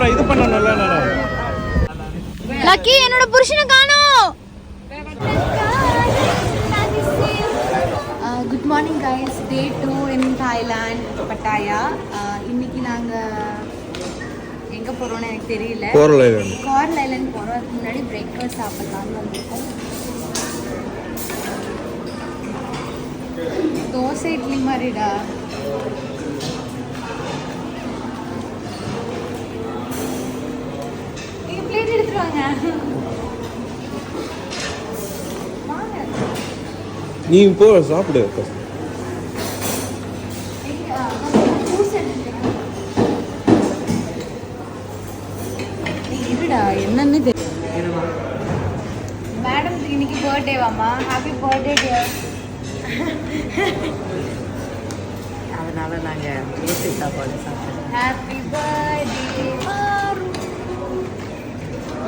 அப்புறம் இது பண்ணணும்ல நான் லக்கி என்னோட புருஷனை காணோம் good morning guys day two in Thailand Pattaya இன்னைக்கு நாங்கள் எங்கே போகிறோம்னு எனக்கு தெரியல. போறல கார்ல் ஐலண்ட் போகிறோம் அதுக்கு முன்னாடி பிரேக்ஃபாஸ்ட் சாப்பிட்லான்னு வந்திருக்கோம். தோசை இட்லி மாதிரிடா. நீ போ சாப்பிடு. என்னன்னு தெரியும் மேடம் இன்னைக்கு பர்த்டேவாம்மா ஹாப்பி பர்த்டே டியர் அதனால நாங்கள் ஏசி சாப்பாடு சாப்பிட்டோம். ஹாப்பி பர்த்டே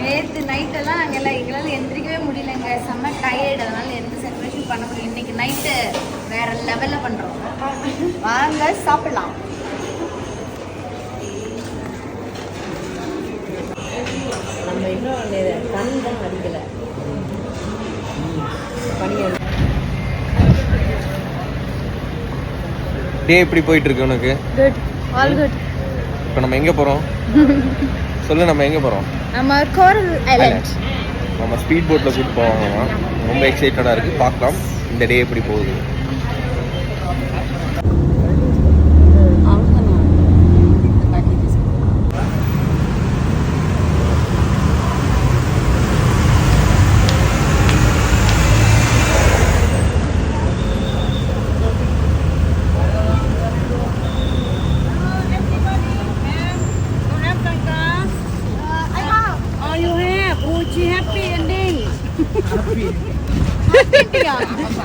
நேற்று நைட்டெல்லாம் நாங்கள் எல்லாம் எங்களால் எந்திரிக்கவே முடியலங்க. செம்ம டயர்டு அதனால எந்த செலிப்ரேஷன் பண்ண முடியும் இன்னைக்கு நைட்டு வேற லெவலில் பண்ணுறோம் வாங்க சாப்பிடலாம். நம்ம இன்னும் தண்ணி தான் அடிக்கலை. டே எப்படி போயிட்டு இருக்கு உனக்கு? குட் ஆல் குட் இப்போ நம்ம எங்க போறோம்? சொல்லு நம்ம எங்க போறோம்? நம்ம கோரல் ஐலண்ட் நம்ம ஸ்பீட் போட்ல கூட்டு போவாங்க ரொம்ப எக்ஸைட்டடா இருக்கு. பார்க்கலாம். இந்த டே எப்படி போகுது.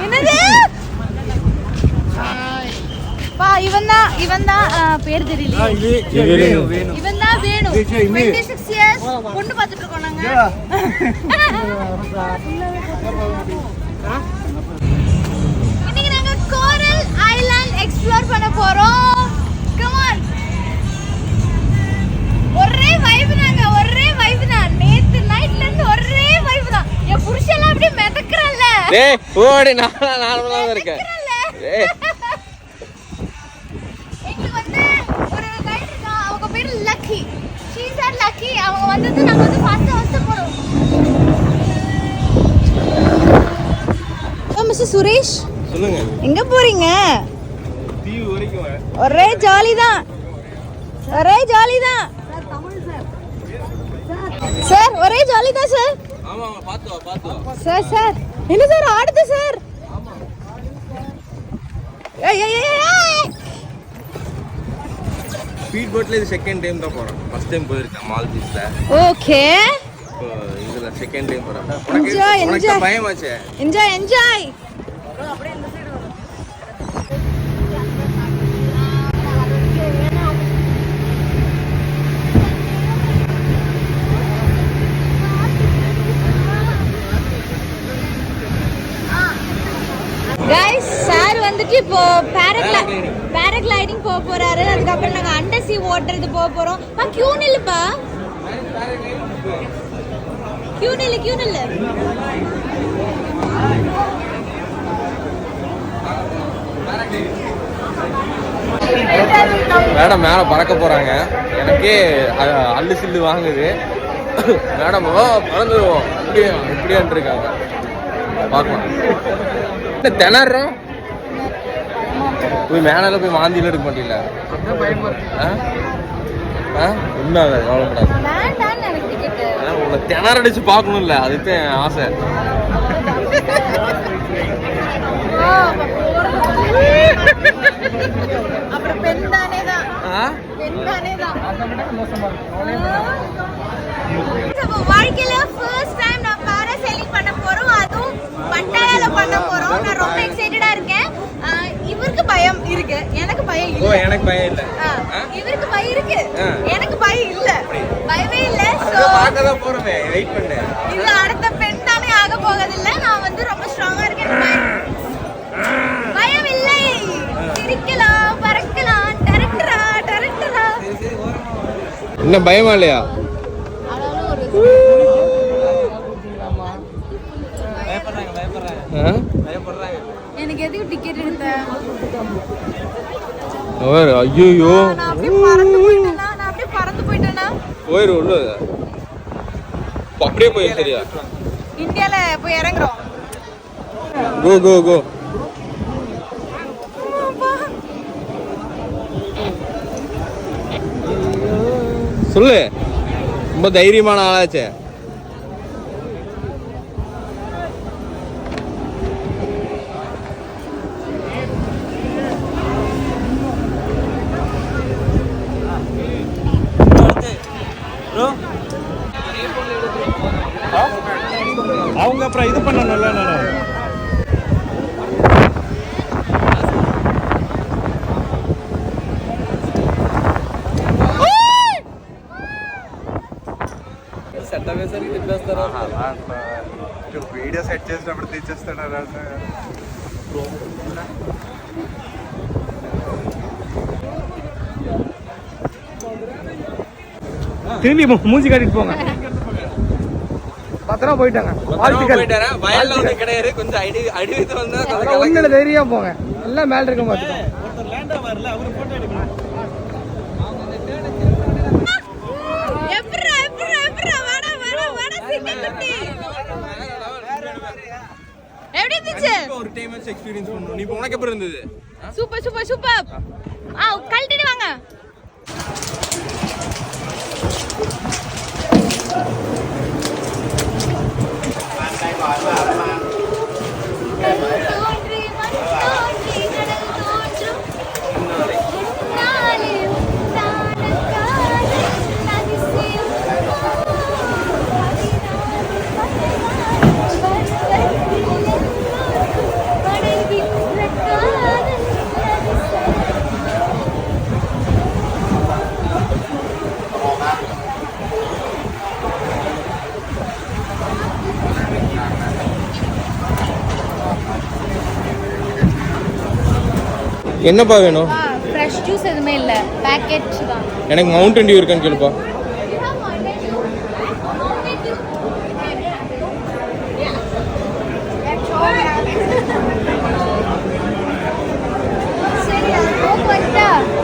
என்னது? பா இவன் தான் இவன் தான் பேர் தெரியல இவன் தான் வேணும் 26 இயர்ஸ் பொண்ணு பார்த்துட்டு இருக்கோம் நாங்க. இன்னைக்கு நாங்க கோரல் ஐலாண்ட் எக்ஸ்ப்ளோர் பண்ண போறோம். கம் ஆன் ஒரே வைப் தாங்க ஒரே வைப் தான் நேத்து நைட்ல இருந்து ஒரே வைப் தான் என் புருஷன் அப்படியே மிதக்குறல்ல டேய் ஓடி நான் நார்மலா தான் இருக்கேன். ஏய் எங்களுக்கு வந்து ஒரு கைடு இருக்கா அவங்க பேரு லக்கி. ஷீஸ் ஆர் லக்கி அவங்க வந்தது நாங்க வந்து பார்த்து வந்து போறோம். மிஸ்டர் சுரேஷ் சொல்லுங்க. எங்க போறீங்க? தீவு வரைக்கும் வரேன். ஒரே ஜாலி தான். ஒரே ஜாலி தான். சார் ஒரே ஜாலி தான் சார். ஆமா ஆமா பாத்து வா பாத்து வா சார் சார். என்ன சார் ஆடுது சார் ஸ்பீட் போட்ல இது செகண்ட் டைம் தான் போறேன் ஃபர்ஸ்ட் டைம் போயிருக்கேன் மால்தீவ்ஸ்ல ஓகே இதுல செகண்ட் டைம் போறேன் உனக்கு enjoy. பயமாச்சே? என்ஜாய் என்ஜாய் கைஸ் சார் வந்துட்டு இப்போ பேரக்ளை பேரக்ளைடிங் போக போறாரு. அதுக்கப்புறம் நாங்க அண்டர் சி ஓட்டுறது போக போறோம். பா கியூ நில்லுப்பா கியூ நில்லு கியூ நில்லு. மேடம் மேலே பறக்க போறாங்க. எனக்கே அல்லு சில்லு வாங்குது. மேடம் ஓ பறந்துருவோம். இப்படியே இப்படியான் இருக்காங்க. பார்க்கலாம். திணறோம் போய் மேலே போய் வாந்தியில எடுக்க மாட்டீங்களா? ஆ? ஆ? ஒன்றும் ஆகாது கவலைப்படாது. வேண்டான்னு எனக்கு டிக்கெட்டு ஆ, உன்னை திணறடிச்சு பார்க்கணும்ல அதுதான் என் ஆசை அப்புறம் பெண் தானே தான் ஆ பெண் தானே தான் நம்ம வாழ்க்கையில ஃபர்ஸ்ட் டைம் நான் பாராசைலிங் பண்ண போறோம் அதுவும் பட்டாயால பண்ண போறோம் நான் ரொம்ப எக்ஸைட்டடா இருக்கேன் ஆஹ் இவருக்கு பயம் இருக்கு எனக்கு பயம் ஓ இல்ல எனக்கு பயம் இல்லை ஆஹ் இவருக்கு பயம் இருக்கு ஆ. எனக்கு பயம் இல்ல பயமே இல்ல சோ அதான் பார்க்க தான் போறமே. வெயிட் பண்ணு. இது அடுத்த பெண் தானே ஆக போவதில்லை. நான் வந்து ரொம்ப ஸ்ட்ராங்கா இருக்கேன். பயம் இல்லை சிரிக்கலாம் பறக்கலாம். டரக்டரா டரக்டரா இன்னும் பயமா இல்லையா? எனக்கு எதுக்கு டிக்கெட் எடுத்த? அவர் ஐயோ நான் அப்படியே பறந்து போயிட்டேனா? நான் அப்படியே பறந்து போயிட்டேனா? போயிரு உள்ள அப்படியே போயிரு சரியா இந்தியால போய் இறங்குறோம். கோ கோ கோ சொல்லு. ரொம்ப தைரியமான ஆளாச்சே. அவங்க அப்புறம் இது பண்ணணும்ல நான் వీడియో సెట్ చేసినప్పుడు తెచ్చేస్తాడు திரும்பி மூ- மூஞ்சி காட்டிட்டு போங்க பத்திரமா போயிட்டாங்க. வாழ்த்துக்கள். வயல்ல ஒண்ணு கிடையாது. கொஞ்சம் அடி அடி வைத்து வந்தா ஒண்ணுல தைரியம் போங்க. எல்லாம் மேல இருக்க மாட்டோம் எப்படி இருந்துச்சு? ஒரு டைம் எக்ஸ்பீரியன்ஸ் பண்ணணும். நீ உனக்கு எப்படி இருந்தது? Super super super. ஆ கழட்டிட்டு வாங்க. என்னப்பா வேணும்? ஃப்ரெஷ் ஜூஸ் எதுவுமே இல்லை. பேக்கெட்ஸ் தான். எனக்கு மவுண்டன் டியூ இருக்கான்னு கேளுப்பா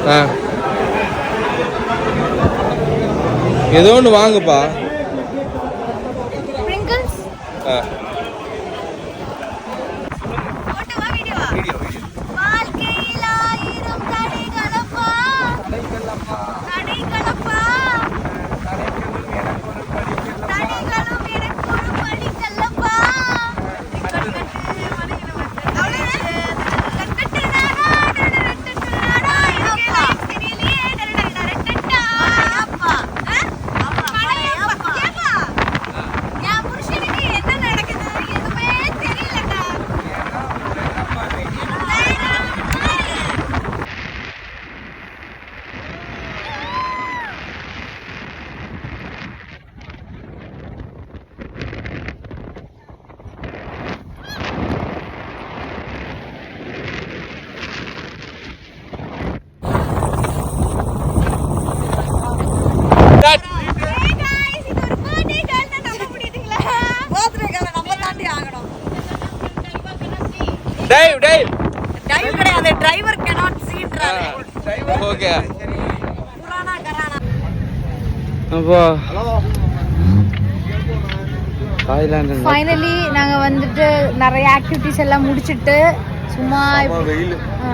ஆ. ஏதோ ஒன்று வாங்குப்பா Sprinkles? ஆ போட்டவா வீடியோவா? வாழ்க்கையில் ஆயிரம் தடைகளப்பா. தடைகளப்பா. தடைகளும் எனக்கு ஒரு படிக்கல்லப்பா. அவ்வளவுதான். கட்டு நாடா, டடடடட்டு நாடா, எனக்கு life தெரியலையே, டடடடடட்டா. அப்பா. ஆ? படையப்பா. ஏப்பா? என் புருஷனுக்கு என்ன நடக்குது எதுவுமே தெரியலடா Hey guys, இது ஒரு birthday girl னா நம்ப முடியுதுங்களா? டேய் டேய் டிரைவர் கிடையாது டிரைவர் cannot see ன்றாரு. ஓகே புராணா கரானா அப்பா தாய்லாந்து ஃபைனலி நாங்க வந்துட்டு நிறைய ஆக்டிவிட்டிஸ் எல்லாம் முடிச்சிட்டு சும்மா இப்ப- வெயில் ஆ.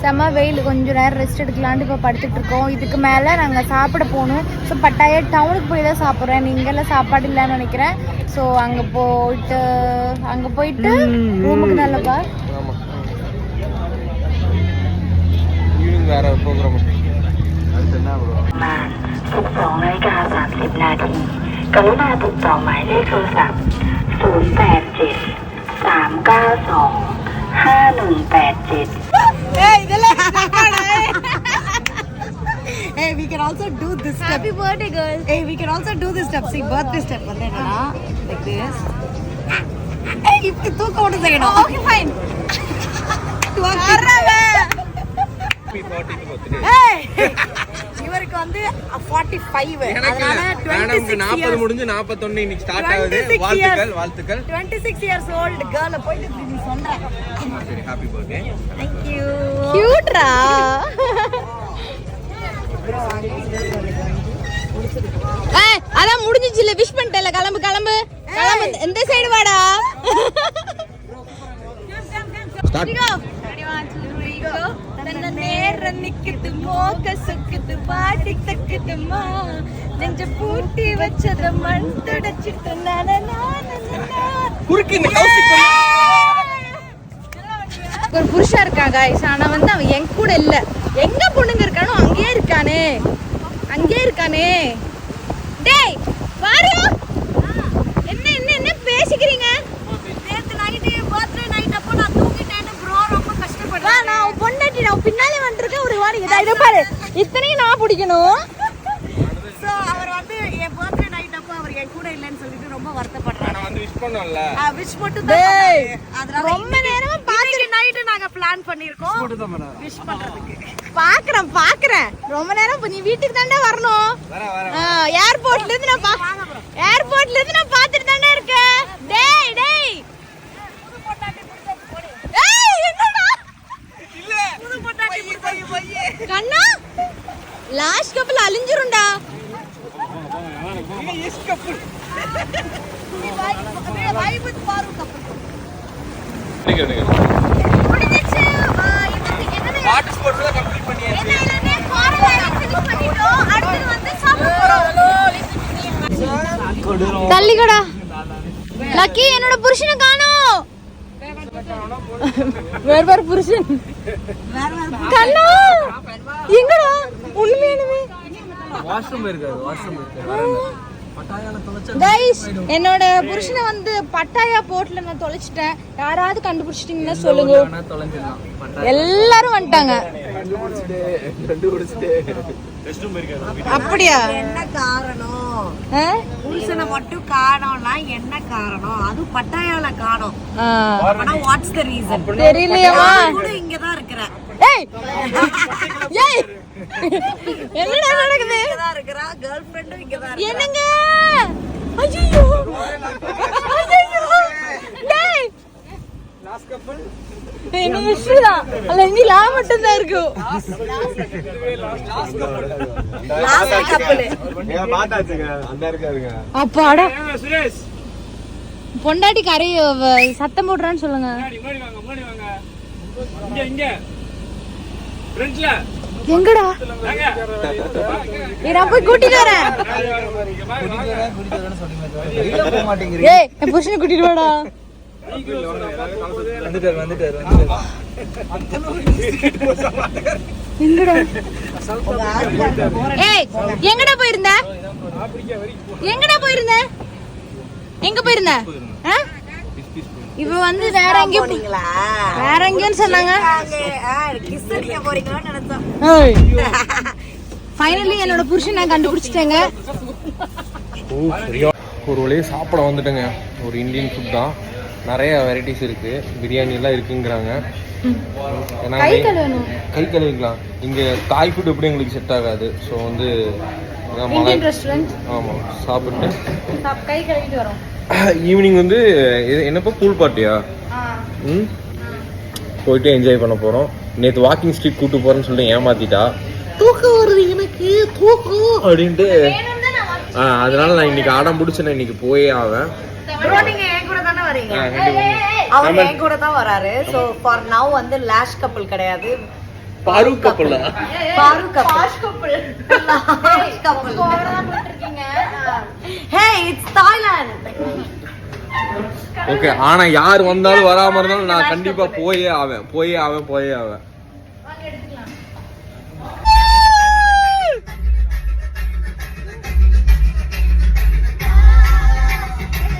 செம்ம வெயில் கொஞ்சம் நேரம் ரெஸ்ட் எடுக்கலான்ட்டு இப்போ படுத்துட்டு இருக்கோம் இதுக்கு மேலே நாங்கள் சாப்பிட போகணும் ஸோ பட்டாய டவுனுக்கு போய் தான் சாப்பிட்றேன் நீங்களாம் சாப்பாடு இல்லைன்னு நினைக்கிறேன் ஸோ அங்கே போயிட்டு அங்கே போயிட்டு ரூமுக்கு நல்லப்பா ஆமா ஈவினிங் வேற ப்ரோக்ராம் அடுத்து என்ன bro 12นาฬิกา30 นาที กรุณาติดต่อหมายเลขโทรศัพท์ 087 392 5187 Hey, hey, we can also do this step. Happy birthday, girl. Hey, we can also do this step. See, birthday step. Like this. Hey, you can do it. Okay, fine. இவருக்கு வந்து forty five அதனால twenty நாற்பது முடிஞ்சு நாற்பத்தொன்னு இன்னைக்கு start ஆகுது. 26 வாழ்த்துக்கள். வாழ்த்துக்கள். டுவெண்ட்டி சிக்ஸ் இயர்ஸ் ஓல்டு கேர்ளை போயிட்டு நீ சொல்ற. சரி ஹாப்பி பர்த்டே தேங்க்யூ கியூட்ரா ஏய் அதான் முடிஞ்சிச்சு இல்ல விஷ் பண்ணிட்டல கிளம்பு. கிளம்பு. கிளம்பு இந்த சைடு வாடா. ஸ்டார்ட் நிக்குது மோக சுக்குது பாட்டி தக்குதுமா நெஞ்ச பூட்டி வச்சத மண் தொடச்சிட்டு ஒரு புருஷன் இருக்கான் guys. ஆனா வந்து அவன் என் கூட இல்ல. எங்க பொண்ணுங்க இருக்கானோ அங்கேயே இருக்கானே. அங்கேயே இருக்கானே. டேய் பாரு. என்ன என்ன என்ன பேசிக்கிறீங்க? நேத்து நைட்டு பர்த்டே நைட் அப்போ நான் தூங்கிட்டேன்னு ப்ரோ ரொம்ப கஷ்டப்படுறேன் நான் உன் பொண்டாட்டி நான் உன் பின்னாலே வந்துருக்கேன் ஒரு வாடி இதா இதை பாரு. இத்தனையும் நான் பிடிக்கணும். ஸோ அவர் வந்து என் பர்த்டே நைட் அப்போ அவர் என் கூட இல்லைன்னு சொல்லிட்டு ரொம்ப வருத்தப்படுறாரு. நான் வந்து விஷ் பண்ணோம்ல. விஷ் மட்டும் தான் ரொம்ப நேரமா பாத்துட்டு நைட்டு நாங்க பிளான் பண்ணிருக்கோம் விஷ் பண்றதுக்கு. பாக்குறேன் பாக்குறேன். ரொம்ப நேரம் நீ வீட்டுக்கு தாண்டா வரணும். ஏர்போர்ட்ல இருந்து நான் பா ஏர்போர்ட்ல இருந்து நான் பாத்துட்டு தாண்டா இருக்கேன். டேய் டேய் ஏய், என்னடா? புது பொட்டாட்டி போய் போய் கண்ணா லாஸ்ட் கப்பல் அழிஞ்சிரும்டா வைபு பாரு கப்பல் முடிஞ்சிச்சு ஆ, இப்போ என்னது பார்ட்டிசிபேட் கம்ப்ளீட் பண்ணியாச்சு என்ன எல்லாமே ஃபார்முலா ஃபினிஷ் பண்ணிட்டோம் அடுத்து வந்து சாப்பிட தள்ளிக்கடா லக்கி என்னோட புருஷனை காணோம் வேற வேற புருஷன். கண்ணா எங்கடா? உண்மையானுமே கைஸ் என்னோட புருஷனை வந்து பட்டாயா போட்ல நான் தொலைச்சிட்டேன். யாராவது கண்டுபிடிச்சிட்டீங்கன்னா சொல்லுங்க. எல்லாரும் வந்துட்டாங்க. அப்படியா? என்ன காரணம்? மட்டும் காணோம்னா என்ன காரணம்? அது பட்டாயால காணோம். ஆனா வாட்ஸ் த ரீசன் தெரியலையாமா கூட இங்க தான் இருக்கிறேன். ஏய்! ஏய்! என்னடா நடக்குது? இருக்கிறா இங்க தான் என்னங்க? ஐயோ என்ன விஷயம் அல்ல இனி லா மட்டும் தான் இருக்கும் லாஸ்ட் கப்பல் அப்பாடா. பொண்டாட்டி கரை சத்தம் போடுறான்னு சொல்லுங்க. எங்கடா? நான் போய் கூட்டிட்டு வரேன். ஏய் புருஷனை கூட்டிட்டு வாடா. வந்துட்டாரு வந்துட்டாரு வந்துட்டாரு எங்கடா போயிருந்த? எங்கடா போயிருந்த? எங்க போயிருந்த? இவ வந்து வேற எங்கேயும் போ- போனீங்களா? வேற எங்கேன்னு சொன்னாங்க. ஃபைனலி என்னோட புருஷன் நான் கண்டுபிடிச்சிட்டேங்க. ஒரு வழியே சாப்பிட வந்துட்டேங்க. ஒரு இந்தியன் ஃபுட் தான். நிறைய வெரைட்டிஸ் இருக்கு. பிரியாணி எல்லாம் இருக்குங்கிறாங்க. கை கழுவிக்கலாம். இங்க தாய் ஃபுட் எப்படி எங்களுக்கு செட் ஆகாது? ஸோ வந்து இந்தியன் ரெஸ்டாரண்ட் ஆமா சாப்பிட்டு. கை கழுவிட்டு வரோம். ஈவினிங் வந்து என்னப்பா பூல் பார்ட்டியா ம்? போயிட்டு என்ஜாய் பண்ண போறோம். நேற்று வாக்கிங் ஸ்ட்ரீட் கூட்டு போறேன்னு சொல்லிட்டு ஏமாத்திட்டா. தூக்கம் வருது எனக்கு. தூக்கம். அப்படின்ட்டு அதனால நான் இன்னைக்கு அடம் பிடிச்சி நான் இன்னைக்கு போயே ஆவேன். வரீங்க. அவர் என் கூட தான் வராரு. சோ ஃபார் நவ் வந்து லாஷ் கப்பல் கிடையாது. பாரு கப்பலா பாரு கப்பல் லாஷ் கப்பல் ஹே இட்ஸ் தாய்லாந்து ஓகே ஆனா யார் வந்தாலும் வராம இருந்தாலும் நான் கண்டிப்பா போயே ஆவேன். போயே ஆவேன் போயே ஆவேன்.